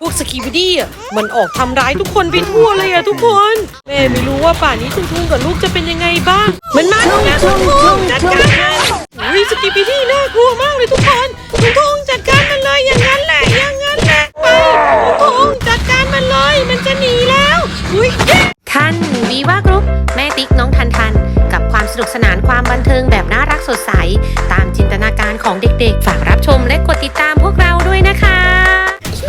พวกสกีบิดี้อะมันออกทำร้ายทุกคนไปทั่วเลยอะทุกคนแม่ไม่รู้ว่าป่านนี้ทุ่งทุงกับลูกจะเป็นยังไงบ้าง มันมาแล้วนะทุ่งทุงจัดการมันอุ้ยสกีบิดี้น่ากลัวมากเลยทุกคนทุ่งทุงจัดการมันเลยอย่างนั้นแหละอย่างนั้นแหละไปทุ่งทุงจัดการมันเลยมันจะหนีแล้วอุ้ยท่านวีว่ากรุ๊ปแม่ติ๊กน้องทันทันกับความสนุกสนานความบันเทิงแบบน่ารักสดใส ตามจินตนาการของเด็กๆ ฝากรับชมและกดติดตามพวกเรา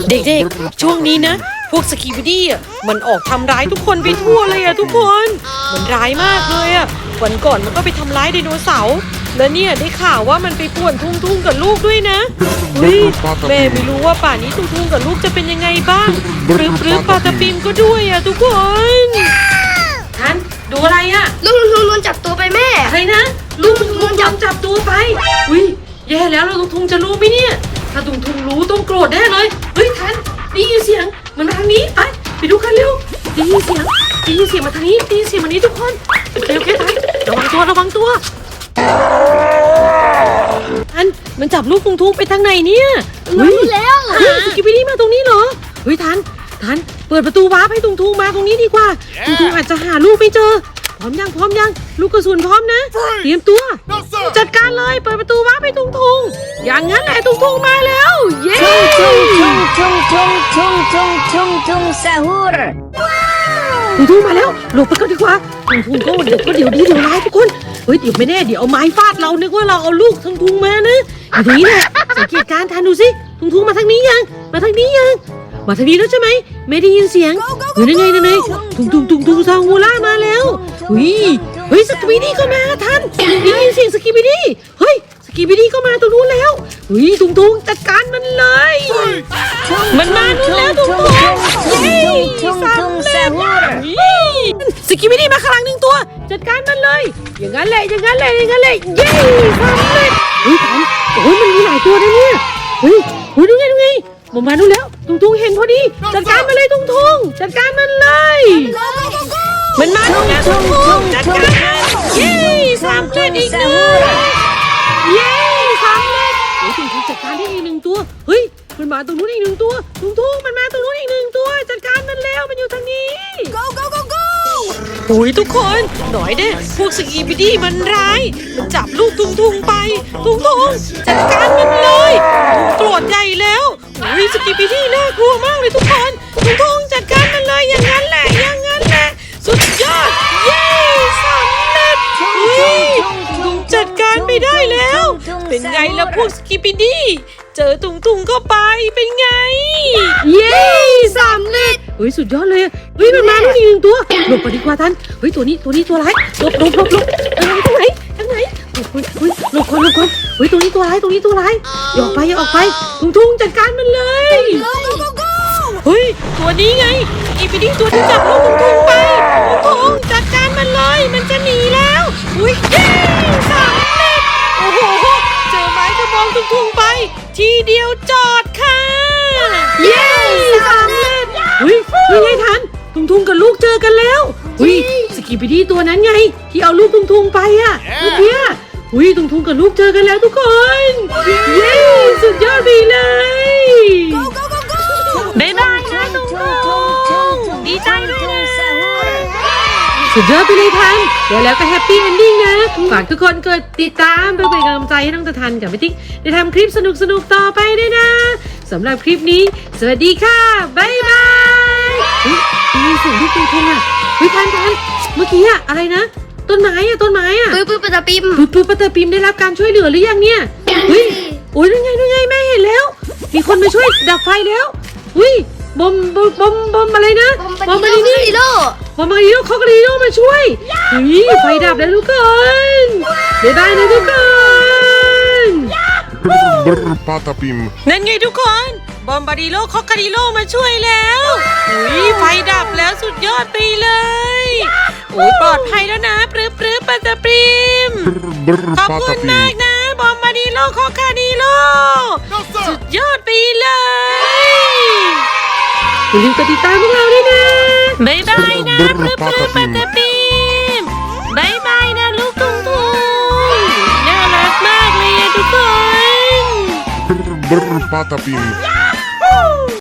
เด็กๆ ช่วงนี้นะ พวกสกีบิดี้อะมันออกทำร้ายทุกคนไปทั่วเลยอะทุกคน มันร้ายมากเลยอะวันก่อนมันก็ไปทำร้ายไดโนเสาร์แล้วเนี่ยได้ข่าวว่ามันไปป่วนทุ่งทุ่งๆกับลูกด้วยนะเฮ้ยแม่ไม่รู้ว่าป่านนี้ทุ่งทุ่งๆกับลูกจะเป็นยังไงบ้างหรือหรือปลาตะปินก็ด้วยอะทุกคนท่านดูอะไรอะลุงลุงลุงจับตัวไปแม่อะไรนะลูกทุงทุงจับจับตัวไปอุ้ยแย่แล้วเราทุงทุงจะรู้ไหมเนี่ย ถ้าทุงทุงรู้ต้องโกรธแน่เลย เฮ้ยทันได้ยินเสียงมันมาทางนี้ไปไปดูกันเร็วได้ยินเสียงได้ยินเสียงมาทางนี้ได้ยินเสียงมานี้ทุกคนเร็วแค่ทันระวังตัวระวังตัวทันมันจับลูกทุงทุงไปทางไหนเนี่ยเฮ้ยรู้แล้วเฮ้ยสกิปปี้มาตรงนี้เหรอเฮ้ยทันทันเปิดประตูวาร์ปให้ทุงทุงมาตรงนี้ดีกว่าทุงทุงอาจจะหาลูกไม่เจอพร้อมยังพร้อมยัง ลูกกระสุนพร้อมนะ เตรียมตัว จัดการเลยเปิดประตูว้าร์ปให้ทุงทุงอย่างนั้นแหละทุงทุงมาแล้ว เย้ Tung tung tung tung tung tung tung tung sahur. ทุงทุงมาแล้วหลบไปก่อนดีกว่าทุงทุงก็เดี๋ยวก็เดี๋ยวดีเดี๋ยวร้ายทุกคนเฮ้ยเดี๋ยวไม่แน่เดี๋ยวเอาไม้ฟาดเรานึกว่าเราเอาลูกทุงทุงมานะอยู่ตรงนี้แหละสังเกตการณ์ทันดูสิทุงทุงมาทางนี้ยัง มาทางนี้ยังมาทางนี้แล้วใช่ไหมไม่ได้ยินเสียงเฮ้ยนั่นไงนั่นไงทุงทุงทุงทุงซาฮูล่ามาแล้วเฮ้ย เฮ้ยสกิบิดี้ก็มาทันได้ยินเสียงสกิบิดี้เฮ้ยสกิบิดี้ก็มาตรงนู้นแล้วเฮ้ยทุงทุงจัดการมันเลย มันมานู่นแล้วทุกคนเย้ Tung สำ tung เร็จ sahur. สกิมิดี้มาข้างหลังหนึ่งตัว จัดการมันเลย อย่างนั้นแหละอย่างนั้นแหละอย่างนั้นแหละเย้สำเร็จเฮ้ยทันโอ้ยมันมีหลายตัวนะเนี่ยเฮ้ยเฮ้ยดูไงดูไงมันมานู่นแล้วตุงตุงเห็นพอดี จัดการมันเลยตุงตุงจัดการมันเลย มันมานู่นแล้วตุงตุงจัด จัดการได้อีกหนึ่งตัว เฮ้ย มันมาตรงนู้นอีกหนึ่งตัวตุงตุงมันมาตรงนู้นอีกหนึ่งตัว จัดการมันแล้วมันอยู่ทางนี้ go go go go โอ้ยทุกคน หน่อยเด้พวกสกีบิดี้มันร้าย มันจับลูกทุงทุงไป ทุงทุงจัดการมันเลยทุงโกรธใหญ่แล้วโอ้ยสกีบิดี้น่ากลัวมากเลยทุกคน ทุงทุงจัดการมันเลยอย่างนั้นแหละอย่างนั้นแหละ เป็นไงล่ะพวกสกีบิดี้เจอตุงตุงเข้าไปเป็นไง เย้สำเร็จเฮ้ยสุดยอดเลยเฮ้ยมันมาแล้วอีกหนึ่งตัวหลบก่อนดีกว่าท่านเฮ้ยตัวนี้ตัวนี้ตัวร้ายหลบหลบหลบหลบเออทางไหนทางไหนเฮ้ยเฮ้ยเฮ้ยหลบก่อนหลบก่อนเฮ้ยตัวนี้ตัวร้ายตัวนี้ตัวร้ายอย่าออกไปอย่าออกไปทุงทุงจัดการมันเลย go go go go เฮ้ยตัวนี้ไงอีพีดีตัวที่จับลูก ทุงทุงไปทีเดียวจอดค่ะ เย้สำเร็จเฮ้ยนี่ไงทันทุงทุงกับลูกเจอกันแล้วเฮ้ยสกีพีดีตัวนั้นไง ที่เอาลูกทุงทุงไปอะเมื่อกี้อะอุ้ยทุงทุงกับลูกเจอกันแล้วทุกคน เย้สุดยอดไปเลย go go go go บ๊ายบายนะทุง สุดยอดไปเลยทันเดี๋ยวแล้วก็แฮปปี้เอนดิ้งนะฝากทุกคนกดติดตามเพื่อเป็นกำลังใจให้น้องตะทันกับพี่ติ๊กได้ทำคลิปสนุกๆต่อไปด้วยนะสำหรับคลิปนี้ สวัสดีค่ะบ๊ายบายเฮ้ยได้ยินเสียงลูกทุงๆอะเฮ้ยทันทันเมื่อกี้อะอะไรนะ ต้นไม้อะต้นไม้อะปื้อปื้อปะตะปิมปุ๊บปุ๊บปะเตอร์ปิมได้รับการช่วยเหลือหรือยังเนี่ยเฮ้ยโอ้ยนั่นไงนั่นไงแม่เห็นแล้ว มีคนมาช่วยดับไฟแล้วอุ้ยบอมบอมบอมบอมอะไรนะบอมมาบ์ดี ดิโลบอมมาดีโร่คอกรีโร่มาช่วยเฮ้ยไฟดับแล้วทุกคนบ๊ายบายนะทุกคน Brr, patapim. นั่นไงทุกคน บอมบาดิโลคอกรีโร่มาช่วยแล้วอุ้ยไฟดับแล้วสุดยอดไปเลยโอ้ยปลอดภัยแล้วนะปรื้อปรื้อปะเตอร์ปิม Brr, ขอบคุณมาก patapim. นะ บอมบาดิโลคอคาดิโล สุดยอดไปเลย อย่าลืมกดติดตามพวกเราด้วยนะ บายบายนะปลื้มปลื้มปัตตาปิมบายบายนะลูกตุ้งตุ้งน่ารักมากเลยอะทุกคน Brr, brr, patapim.